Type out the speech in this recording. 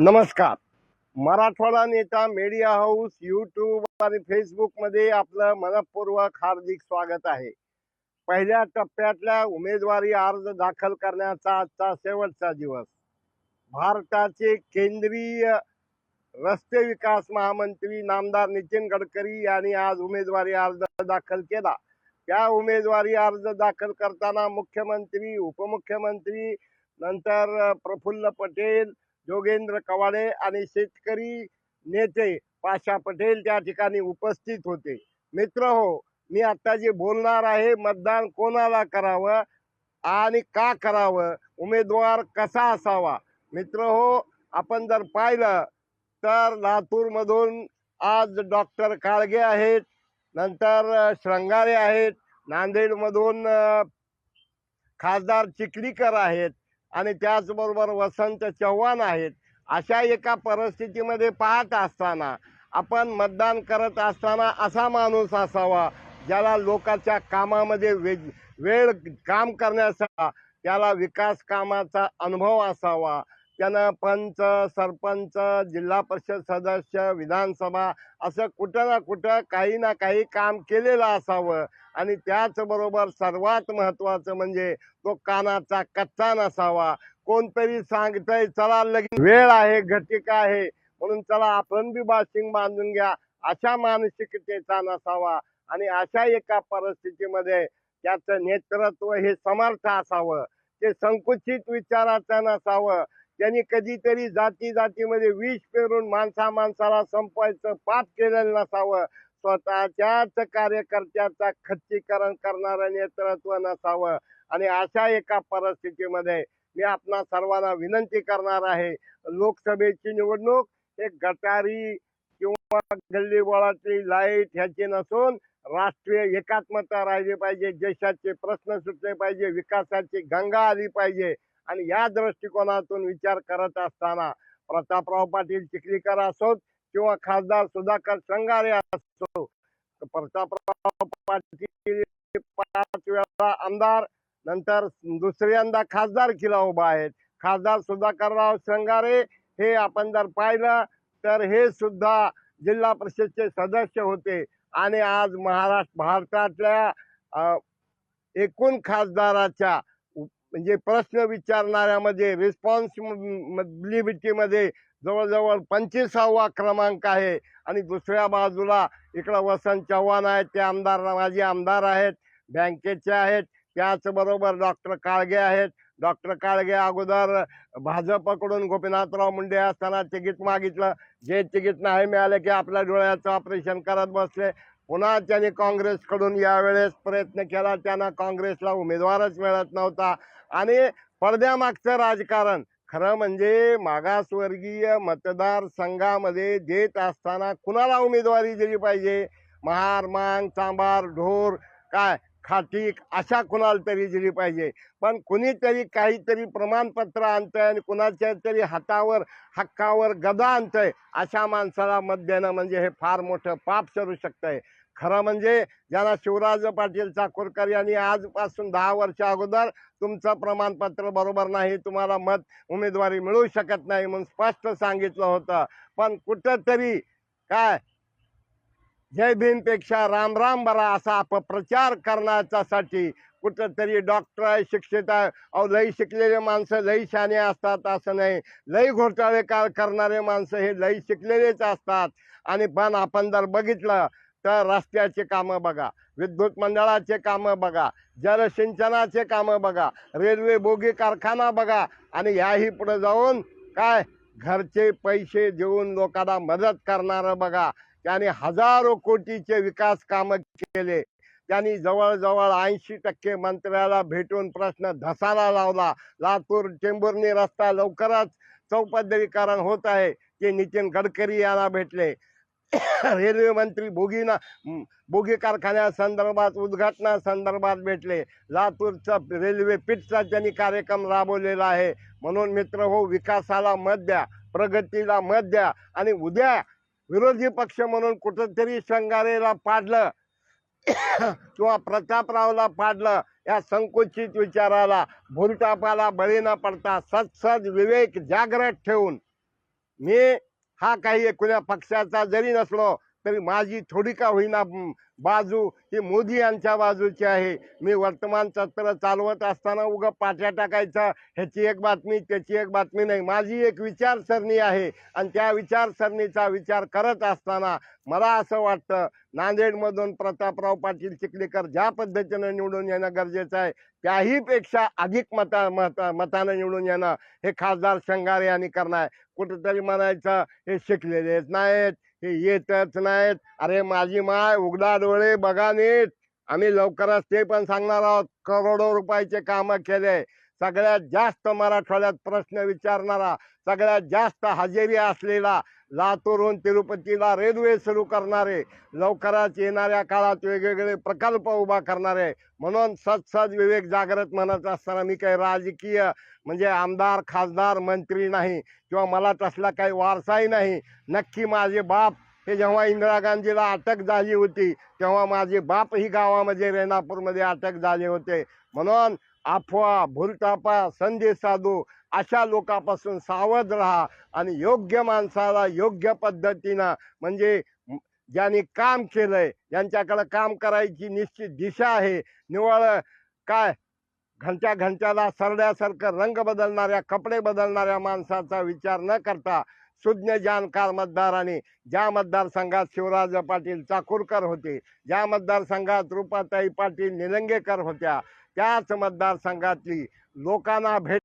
नमस्कार. मराठवाडा नेता media house YouTube आणि फेसबुकमध्ये आपलं मनपूर्वक हार्दिक स्वागत आहे. पहिल्या टप्प्यातल्या उमेदवारी अर्ज दाखल करण्याचा आजचा शेवटचा दिवस. भारताचे केंद्रीय रस्ते विकास महामंत्री नामदार नितीन गडकरी यांनी आज उमेदवारी अर्ज दाखल केला. त्या उमेदवारी अर्ज दाखल करताना मुख्यमंत्री उपमुख्यमंत्री नंतर प्रफुल्ल पटेल योगेंद्र कवाडे आणि शेतकरी नेते पाशा पटेल त्या ठिकाणी उपस्थित होते. मित्र हो मी आता जे बोलणार आहे मतदान कोणाला करावं आणि का करावं? उमेदवार कसा असावा? मित्र हो आपण जर पाहिलं तर लातूरमधून आज डॉक्टर काळगे आहेत नंतर श्रंगारे आहेत नांदेडमधून खासदार चिखलीकर आहेत. आणि त्याचबरोबर वसंत चव्हाण आहेत. अशा एका परिस्थितीमध्ये पाहत असताना आपण मतदान करत असताना असा माणूस असावा ज्याला लोकांच्या कामामध्ये वे वेळ काम करण्याचा त्याला विकास कामाचा अनुभव असावा. त्यानं पंच सरपंच जिल्हा परिषद सदस्य विधानसभा असं कुठं ना कुठं काही ना काही काम केलेलं असावं. आणि त्याचबरोबर सर्वात महत्त्वाचं म्हणजे तो कानाचा कच्चा नसावा. कोणतरी सांगतंय चला लगेच वेळ आहे घटिका आहे म्हणून चला आपण बी बाशिंग बांधून घ्या. अशा मानसिकतेचा नसावा. आणि अशा एका परिस्थितीमध्ये त्याचं नेतृत्व हे समर्थ असावं. ते संकुचित विचाराचं नसावं. त्यांनी कधीतरी जाती जातीमध्ये विष पेरून माणसा माणसाला संपवायचं पाप केलेलं नसावं. स्वतःच्याच कार्यकर्त्याचा खच्चीकरण करणारं नेतृत्व नसावं. आणि अशा एका परिस्थितीमध्ये मी आपणा सर्वांना विनंती करणार आहे लोकसभेची निवडणूक एक गटारी किंवा गल्ली बोळातली लाइट ह्याची नसून राष्ट्रीय एकात्मता राहिली पाहिजे देशाचे प्रश्न सुटले पाहिजे विकासाची गंगा आली पाहिजे. आणि या दृष्टिकोनातून विचार करत असताना प्रतापराव पाटील चिखलीकर असोत किंवा खासदार सुधाकर संगारे असो प्रतापराव पाटील पाच वेळा आमदार नंतर दुसऱ्यांदा खासदार किला उभा आहेत. खासदार सुधाकरराव संगारे हे आपण जर पाहिलं तर हे सुद्धा जिल्हा परिषदचे सदस्य होते. आणि आज महाराष्ट्र भारतातल्या एकूण खासदाराच्या म्हणजे प्रश्न विचारणाऱ्यामध्ये रिस्पॉन्सिबिलिटीमध्ये जवळजवळ पंचवीसावा क्रमांक आहे. आणि दुसऱ्या बाजूला इकडं वसंत चव्हाण आहेत ते आमदार माजी आमदार आहेत बँकेचे आहेत त्याचबरोबर डॉक्टर काळगे आहेत. डॉक्टर काळगे अगोदर भाजपकडून गोपीनाथराव मुंडे असताना तिकीट मागितलं. जे तिकीट नाही मिळाले की आपल्या डोळ्याचं ऑपरेशन करत बसले. पुन्हा त्यांनी काँग्रेसकडून यावेळेस प्रयत्न केला. त्यांना काँग्रेसला उमेदवारच मिळत नव्हता. आणि पडद्यामागचं राजकारण. खरं म्हणजे मागासवर्गीय मतदारसंघामध्ये देत असताना कुणाला उमेदवारी दिली पाहिजे? महार मांग चांबार ढोर काय? खाटीक अशा कुणाला तरी दिली पाहिजे. पण कुणीतरी काहीतरी प्रमाणपत्र आणतंय आणि कुणाच्या तरी हातावर हक्कावर गदा आणतंय अशा माणसाला मत देणं म्हणजे हे फार मोठं पाप ठरू शकतंय. खरं म्हणजे ज्यांना शिवराज पाटील चाकूरकर यांनी आजपासून दहा वर्ष अगोदर तुमचं प्रमाणपत्र बरोबर नाही तुम्हाला मत उमेदवारी मिळू शकत नाही म्हणून स्पष्ट सांगितलं होतं. पण कुठंतरी काय जय भीमपेक्षा राम राम बरा असा अपप्रचार करण्याच्यासाठी कुठंतरी डॉक्टर आहे शिक्षित आहे. अहो लई शिकलेले माणसं लई शाने असतात असं नाही. लई घोटाळे का करणारे माणसं हे लई शिकलेलेच असतात. आणि पण आपण जर बघितलं तर रस्त्याचे कामं बघा विद्युत मंडळाचे कामं बघा जलसिंचनाचे कामं बघा रेल्वे बोगी कारखाना बघा आणि याही पुढे जाऊन काय? घरचे पैसे देऊन लोकांना मदत करणारं बघा. त्याने हजारो कोटीचे विकास कामं केले त्यांनी जवळजवळ ऐंशी टक्के मंत्र्याला भेटून प्रश्न धसाला लावला. लातूर चेंबुर्णी रस्ता लवकरच चौपदरीकरण होत आहे ते नितीन गडकरी यांना भेटले. रेल्वे मंत्री बोगीना म, बोगी कारखान्यासंदर्भात उद्घाटना संदर्भात भेटले. लातूरचा रेल्वे पिटचा त्यांनी कार्यक्रम राबवलेला आहे म्हणून मित्र हो विकासाला मत द्या प्रगतीला मत द्या आणि उद्या विरोधी पक्ष म्हणून कुठंतरी शंगारेला पाडलं. किंवा प्रतापरावला पाडलं. या संकुचित विचाराला भुलटापाला बळी न पडता सत्सद विवेक जागृत ठेवून. मी हा काही कुण्या पक्षाचा जरी नसलो तरी माझी थोडी का होईना बाजू ही मोदी यांच्या बाजूची आहे. मी वर्तमानपत्र चालवत असताना उगं पाट्या टाकायचं ह्याची एक बातमी त्याची एक बातमी नाही. माझी एक विचारसरणी आहे आणि त्या विचारसरणीचा विचार करत असताना मला असं वाटतं नांदेडमधून प्रतापराव पाटील चिखलीकर ज्या पद्धतीनं निवडून येणं गरजेचं आहे त्याहीपेक्षा अधिक मता मता मतानं निवडून येणं हे खासदार शंगारे यांनी करणार कुठंतरी म्हणायचं हे शिकलेलेच नाहीत. हे येतच नाहीत. अरे माझी माय उघडा डोळे बघा नीट. आम्ही लवकरच ते पण सांगणार आहोत. करोडो रुपयाचे काम केले. सगळ्यात जास्त मराठवाड्यात प्रश्न विचारणारा सगळ्यात जास्त हजेरी असलेला लातूरहून तिरुपतीला रेल्वे सुरू करणारे लवकरच येणाऱ्या काळात वेगवेगळे प्रकल्प उभा करणारे. म्हणून सत्सद विवेक जागृत म्हणत असताना मी काही राजकीय म्हणजे आमदार खासदार मंत्री नाही किंवा मला तसला काही वारसाही नाही. नक्की माझे बाप हे जेव्हा इंदिरा गांधीला अटक झाली होती तेव्हा माझे बाप ही गावामध्ये रेणापूरमध्ये अटक झाले होते. म्हणून अफवा भूलतापा संदेश साधू अशा लोकापासून सावध राहा आणि योग्य माणसाला योग्य पद्धतीनं म्हणजे ज्यांनी काम केलंय ज्यांच्याकडे काम करायची निश्चित दिशा आहे निवळ काय घंट्या घंट्याला सरड्यासारखं रंग बदलणाऱ्या कपडे बदलणाऱ्या माणसाचा विचार न करता सुज्ञ जाणकार मतदाराने ज्या मतदारसंघात शिवराज पाटील चाकूरकर होते ज्या मतदारसंघात रूपाताई पाटील निलंगेकर होत्या त्याच मतदारसंघातली लोकांना भेट